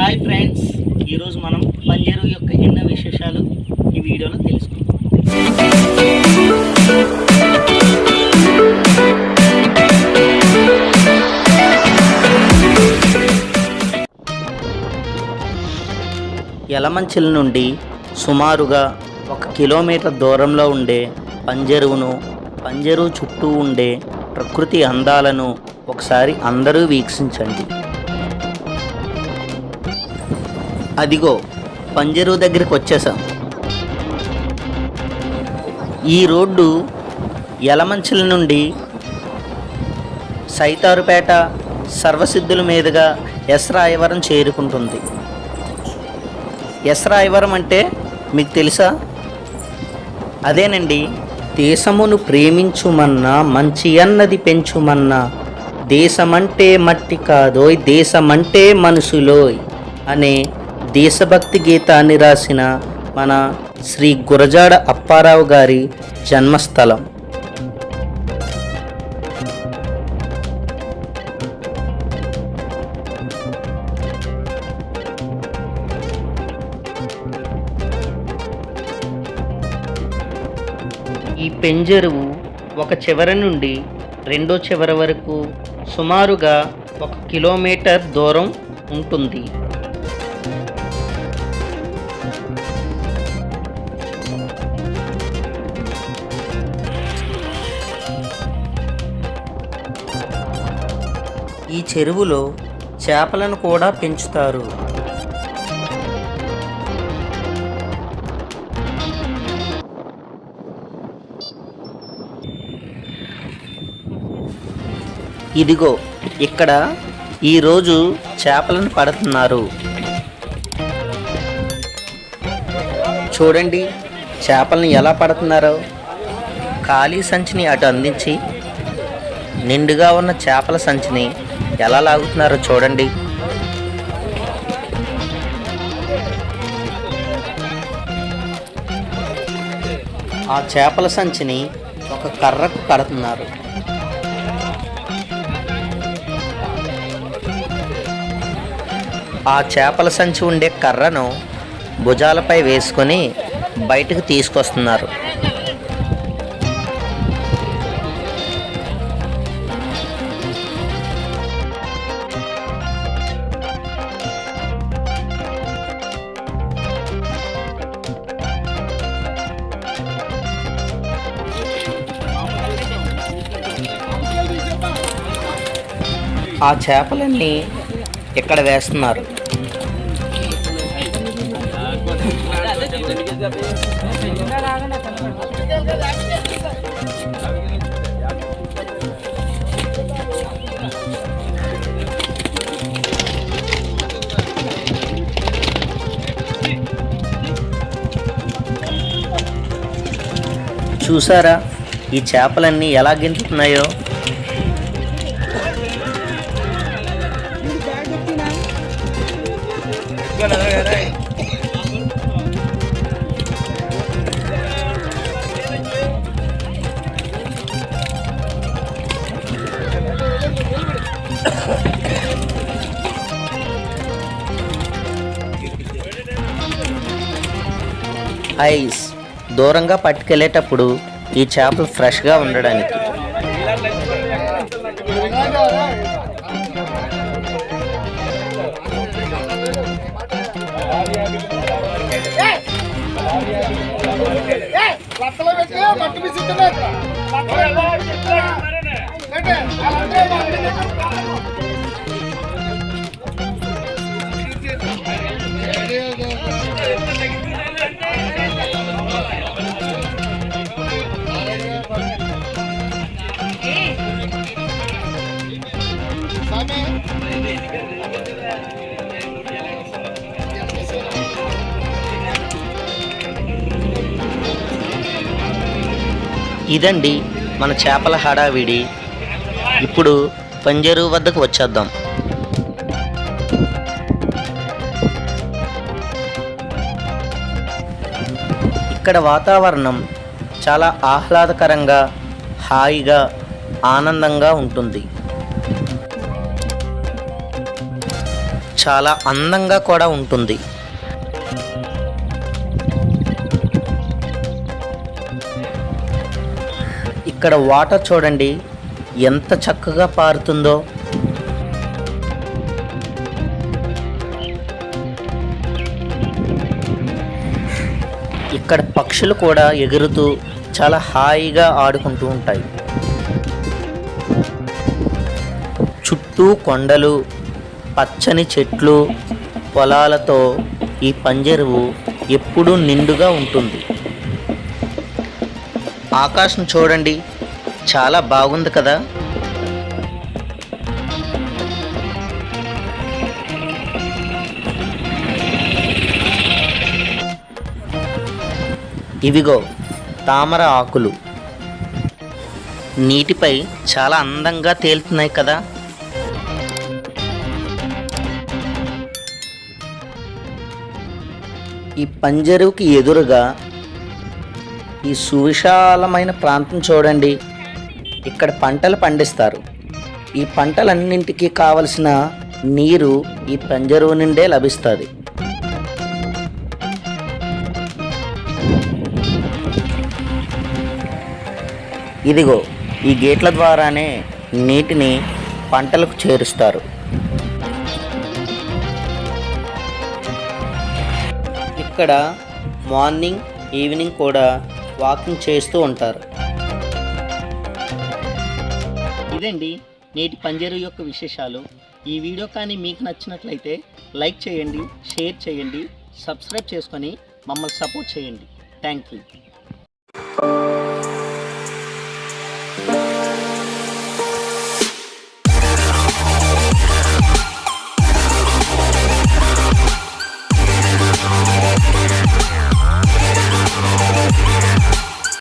Hi friends ఈరోజు మనం పంజరు యొక్క ఎన్నో విశేషాలు ఈ వీడియోలో తెలుసుకుందాం. యలమంచిల నుండి సుమారుగా ఒక కిలోమీటర్ దూరంలో ఉండే పంజరువును పంజరు చుట్టూ ఉండే ప్రకృతి అందాలను ఒకసారి అందరూ వీక్షించండి. అదిగో పంజరు దగ్గరికి వచ్చేసాం ఈ రోడ్డు యలమంచిల నుండి సైతారుపేట సర్వసిద్ధుల మీదుగా ఎస్రాయవరం చేరుకుంటుంది. ఎస్రాయవరం అంటే మీకు తెలుసా? అదేనండి దేశమును ప్రేమించుమన్నా మంచి అన్నది పెంచుమన్నా దేశమంటే మట్టి కాదోయ్ దేశమంటే మనుషులోయ్ అనే దేశభక్తి గీతాన్ని రాసిన మన శ్రీ గురజాడ అప్పారావు గారి జన్మస్థలం. ఈ పెంజరువు ఒక చివర నుండి రెండో చివర వరకు సుమారుగా ఒక కిలోమీటర్ దూరం ఉంటుంది. ఈ చెరువులో చేపలను కూడా పెంచుతారు. ఇదిగో ఇక్కడ ఈరోజు చేపలను పడుతున్నారు. చూడండి చేపలను ఎలా పడుతున్నారో. ఖాళీ సంచిని అటు అందించి నిండుగా ఉన్న చేపల సంచిని ఎలా లాగుతున్నారో చూడండి. ఆ చేపల సంచిని ఒక కర్రకు కడుతున్నారు. ఆ చేపల సంచి ఉండే కర్రను భుజాలపై వేసుకొని బయటకు తీసుకొస్తున్నారు. ఆ చేపలన్నీ ఇక్కడ వేస్తున్నారు. చూసారా? ఈ చేపలన్నీ ఎలా గెంతుతున్నాయో ఐస్. దూరంగా పట్టుకెళ్ళేటప్పుడు ఈ చేపలు ఫ్రెష్గా ఉండడానికి లత్తలో ఇదండి మన చేపల హడావిడి. ఇప్పుడు పంజరు వద్దకు వచ్చేద్దాం. ఇక్కడ వాతావరణం చాలా ఆహ్లాదకరంగా హాయిగా ఆనందంగా ఉంటుంది. చాలా అందంగా కూడా ఉంటుంది. ఇక్కడ వాటర్ చూడండి ఎంత చక్కగా పారుతుందో. ఇక్కడ పక్షులు కూడా ఎగురుతూ చాలా హాయిగా ఆడుకుంటూ ఉంటాయి. చుట్టూ కొండలు పచ్చని చెట్లు పొలాలతో ఈ పంజరువు ఎప్పుడూ నిండుగా ఉంటుంది. ఆకాశం చూడండి చాలా బాగుంది కదా? ఇవిగో తామర ఆకులు. నీటిపై చాలా అందంగా తేలుతున్నాయి కదా? ఈ పంజరువుకి ఎదురుగా ఈ సువిశాలమైన ప్రాంతం చూడండి. ఇక్కడ పంటలు పండిస్తారు. ఈ పంటలన్నింటికి కావలసిన నీరు ఈ పంజరువు నుండే లభిస్తుంది. ఇదిగో ఈ గేట్ల ద్వారానే నీటిని పంటలకు చేరుస్తారు. ఇక్కడ మార్నింగ్ ఈవినింగ్ కూడా వాకింగ్ చేస్తూ ఉంటారు. ఇదండి నేటి పంజరు యొక్క విశేషాలు. ఈ వీడియో కానీ మీకు నచ్చినట్లయితే లైక్ చేయండి షేర్ చేయండి సబ్స్క్రైబ్ చేసుకొని మమ్మల్ని సపోర్ట్ చేయండి. Thank you.